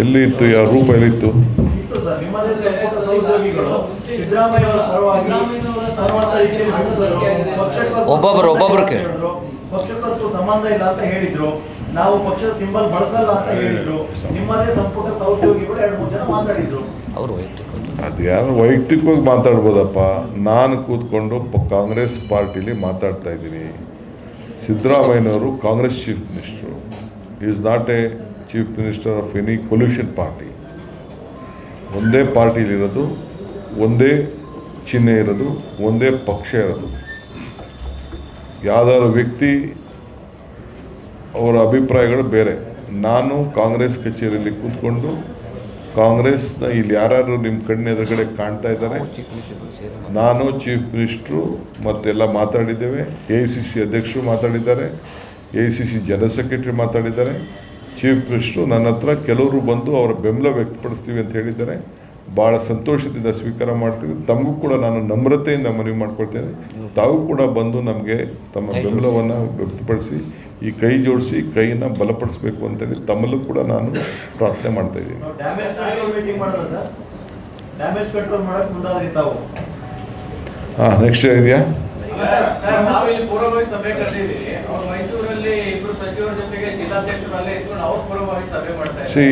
ಎಲ್ಲಿ ಇತ್ತು ಯಾವ ರೂಪ ಎಲ್ಲಿತ್ತು? ರೀತಿಯಲ್ಲಿ ಬಿಂಬಿಸಿದ್ರು. ಪಕ್ಷಕ್ಕಂತೂ. ಸಂಬಂಧ ಇಲ್ಲ ಅಂತ ಹೇಳಿದ್ರು. ನಾವು ಪಕ್ಷದ ಸಿಂಬಲ್ ಬಳಸಲ್ಲ ಅಂತ ಹೇಳಿದ್ರು. ನಿಮ್ಮದೇ ಸಂಪುಟ ಸಹೋದ್ಯೋಗಿಗಳು ಎರಡು ಮೂರು ಜನ ಮಾತಾಡಿದ್ರು. ಅವರು ವೈಯಕ್ತಿಕ ಅದು ಯಾರು ವೈಯಕ್ತಿಕವಾಗಿ ಮಾತಾಡ್ಬೋದಪ್ಪ? ನಾನು ಕೂತ್ಕೊಂಡು ಕಾಂಗ್ರೆಸ್ ಪಾರ್ಟಿಲಿ ಮಾತಾಡ್ತಾ ಇದ್ದೀನಿ. ಸಿದ್ದರಾಮಯ್ಯನವರು Congress chief minister. Is not a chief minister of any pollution party. ಒಂದೇ ಪಾರ್ಟಿಲಿರೋದು ಒಂದೇ ಚಿಹ್ನೆ ಇರೋದು ಒಂದೇ ಪಕ್ಷ ಇರೋದು. ಯಾವ್ದಾದ್ರು ವ್ಯಕ್ತಿ ಅವರ ಅಭಿಪ್ರಾಯಗಳು ಬೇರೆ. ನಾನು ಕಾಂಗ್ರೆಸ್ ಕಚೇರಿಯಲ್ಲಿ ಕೂತ್ಕೊಂಡು ಕಾಂಗ್ರೆಸ್ನ ಇಲ್ಲಿ ಯಾರ್ಯಾರು ನಿಮ್ಮ ಕಣ್ಣ ಎದುರುಗಡೆ ಕಾಣ್ತಾ ಇದ್ದಾರೆ ನಾನು ಚೀಫ್ ಮಿನಿಸ್ಟ್ರು ಮತ್ತೆಲ್ಲ ಮಾತಾಡಿದ್ದೇವೆ. ಎ ಸಿ ಸಿ ಅಧ್ಯಕ್ಷರು ಮಾತಾಡಿದ್ದಾರೆ. A C C general secretary ಮಾತಾಡಿದ್ದಾರೆ. ಚೀಫ್ ಮಿನಿಸ್ಟ್ರು ನನ್ನ ಹತ್ರ ಕೆಲವರು ಬಂದು ಅವರ ಬೆಂಬಲ ವ್ಯಕ್ತಪಡಿಸ್ತೀವಿ ಅಂತ ಹೇಳಿದ್ದಾರೆ. ಭಾಳ ಸಂತೋಷದಿಂದ ಸ್ವೀಕಾರ ಮಾಡ್ತೀವಿ. ತಮಗೂ ಕೂಡ ನಾನು ನಮ್ರತೆಯಿಂದ ಮನವಿ ಮಾಡ್ಕೊಳ್ತೇನೆ. ತಾವು ಕೂಡ ಬಂದು ನಮಗೆ ತಮ್ಮ ಬೆಂಬಲವನ್ನು ವ್ಯಕ್ತಪಡಿಸಿ ಈ ಕೈ ಜೋಡಿಸಿ ಕೈಯನ್ನು ಬಲಪಡಿಸಬೇಕು ಅಂತೇಳಿ ತಮ್ಮಲ್ಲೂ ಕೂಡ ನಾನು ಪ್ರಾರ್ಥನೆ ಮಾಡ್ತಾ ಇದ್ದೀನಿ. ನಾವು ಡ್ಯಾಮೇಜ್ ಕಂಟ್ರೋಲ್ ಸರ್. ನಾವು ಸರ್ ಡ್ಯಾಮೇಜ್ ಕಂಟ್ರೋಲ್ ಕರೆದಿದ್ದೀವಿ. ಅವ್ರು ತಾವು ಹಾಂ ನೆಕ್ಸ್ಟ್ ಇದೆಯಾ ಸಿ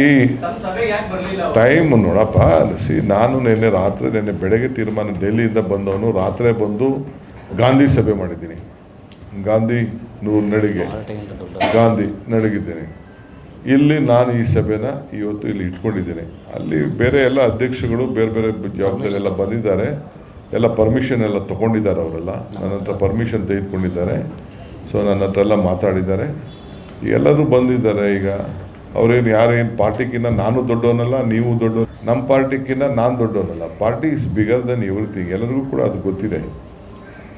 ಟೈಮ್ ನೋಡಪ್ಪ ಸಿ ನಾನು ನಿನ್ನೆ ರಾತ್ರಿ ನಿನ್ನೆ ಬೆಳಗ್ಗೆ ತೀರ್ಮಾನ ಡೆಲ್ಲಿಯಿಂದ ಬಂದವನು ರಾತ್ರಿ ಬಂದು ಗಾಂಧಿ ಸಭೆ ಮಾಡಿದ್ದೀನಿ. ಗಾಂಧಿ ನೂರು ನಡಿಗೆ. ಗಾಂಧಿ ನಡಗಿದ್ದೇನೆ. ಇಲ್ಲಿ ನಾನು ಈ ಸಭೆನ ಇವತ್ತು ಇಲ್ಲಿ ಇಟ್ಕೊಂಡಿದ್ದೀನಿ. ಅಲ್ಲಿ ಬೇರೆ ಎಲ್ಲ ಅಧ್ಯಕ್ಷಗಳು ಬೇರೆ ಬೇರೆ ಜವಾಬ್ದಾರಿ ಎಲ್ಲ ಬಂದಿದ್ದಾರೆ. ಎಲ್ಲ ಪರ್ಮಿಷನ್ ಎಲ್ಲ ತೊಗೊಂಡಿದ್ದಾರೆ ಅವರೆಲ್ಲ. ನನ್ನ ಹತ್ರ ಪರ್ಮಿಷನ್ ತೆಗೆದುಕೊಂಡಿದ್ದಾರೆ. ಸೊ ನನ್ನ ಹತ್ರ ಎಲ್ಲ ಮಾತಾಡಿದ್ದಾರೆ. ಎಲ್ಲರೂ ಬಂದಿದ್ದಾರೆ ಈಗ. ಅವ್ರೇನು ಯಾರೇನು ಪಾರ್ಟಿಗಿಂತ ನಾನು ದೊಡ್ಡವನಲ್ಲ ನೀವು ದೊಡ್ಡ ನಮ್ಮ ಪಾರ್ಟಿಗಿಂತ ನಾನು ದೊಡ್ಡವನಲ್ಲ. Party is bigger than everything ಎಲ್ಲರಿಗೂ ಕೂಡ ಅದು ಗೊತ್ತಿದೆ.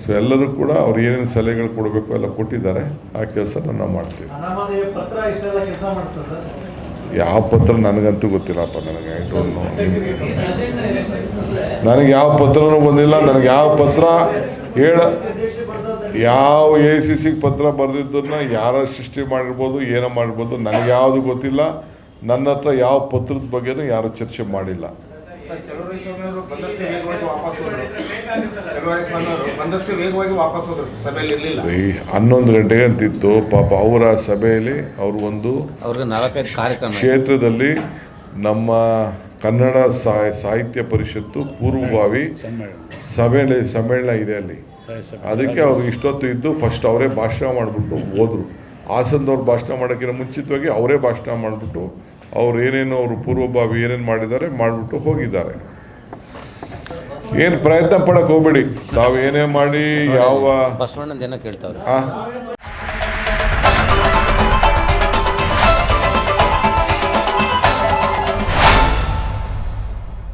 ಸೊ ಎಲ್ಲರೂ ಕೂಡ ಅವ್ರು ಏನೇನು ಸಲಹೆಗಳು ಕೊಡಬೇಕು ಎಲ್ಲ ಕೊಟ್ಟಿದ್ದಾರೆ. ಆ ಕೆಲಸನ ನಾವು ಮಾಡ್ತೀವಿ. ಕೆಲಸ ಯಾವ ಪತ್ರ ನನಗಂತೂ ಗೊತ್ತಿಲ್ಲಪ್ಪ ನನಗೆ ಐ ಡೋಂಟ್ know. ನನಗೆ ಯಾವ ಪತ್ರನೂ ಬಂದಿಲ್ಲ ನನಗೆ ಯಾವ ಪತ್ರ ಹೇಳ ಯಾವ ಎ ಸಿ ಸಿ ಪತ್ರ ಬರೆದಿದ್ದನ್ನ ಯಾರ ಸೃಷ್ಟಿ ಮಾಡಿರ್ಬೋದು ಏನೋ ಮಾಡಿರ್ಬೋದು ನನಗೆ ಯಾವುದು ಗೊತ್ತಿಲ್ಲ. ನನ್ನ ಹತ್ರ ಯಾವ ಪತ್ರದ ಬಗ್ಗೆನೂ ಯಾರು ಚರ್ಚೆ ಮಾಡಿಲ್ಲ. ಹನ್ನೊಂದು ಗಂಟೆಗೆ ಅಂತಿತ್ತು ಪಾಪ ಅವರ ಸಭೆಯಲ್ಲಿ ಅವರು ಒಂದು. ಕ್ಷೇತ್ರದಲ್ಲಿ ನಮ್ಮ ಕನ್ನಡ ಸಾಹಿ ಸಾಹಿತ್ಯ ಪರಿಷತ್ತು ಪೂರ್ವಭಾವಿ ಸಭೆ ಸಮ್ಮೇಳನ ಇದೆ ಅಲ್ಲಿ. ಅದಕ್ಕೆ ಅವ್ರು ಇಷ್ಟೊತ್ತು ಇದ್ದು ಫಸ್ಟ್ ಅವರೇ ಭಾಷಣ ಮಾಡಿಬಿಟ್ಟು ಹೋದರು. ಹಾಸನದವ್ರು ಭಾಷಣ ಮಾಡೋಕ್ಕಿಂತ ಮುಂಚಿತವಾಗಿ ಅವರೇ ಭಾಷಣ ಮಾಡಿಬಿಟ್ಟು ಅವ್ರು ಏನೇನು ಅವರು ಪೂರ್ವಭಾವಿ ಏನೇನು ಮಾಡಿದ್ದಾರೆ ಮಾಡಿಬಿಟ್ಟು ಹೋಗಿದ್ದಾರೆ. ಏನು ಪ್ರಯತ್ನ ಪಡಕ್ಕೆ ಹೋಗ್ಬೇಡಿ. ತಾವು ಏನೇ ಮಾಡಿ ಯಾವ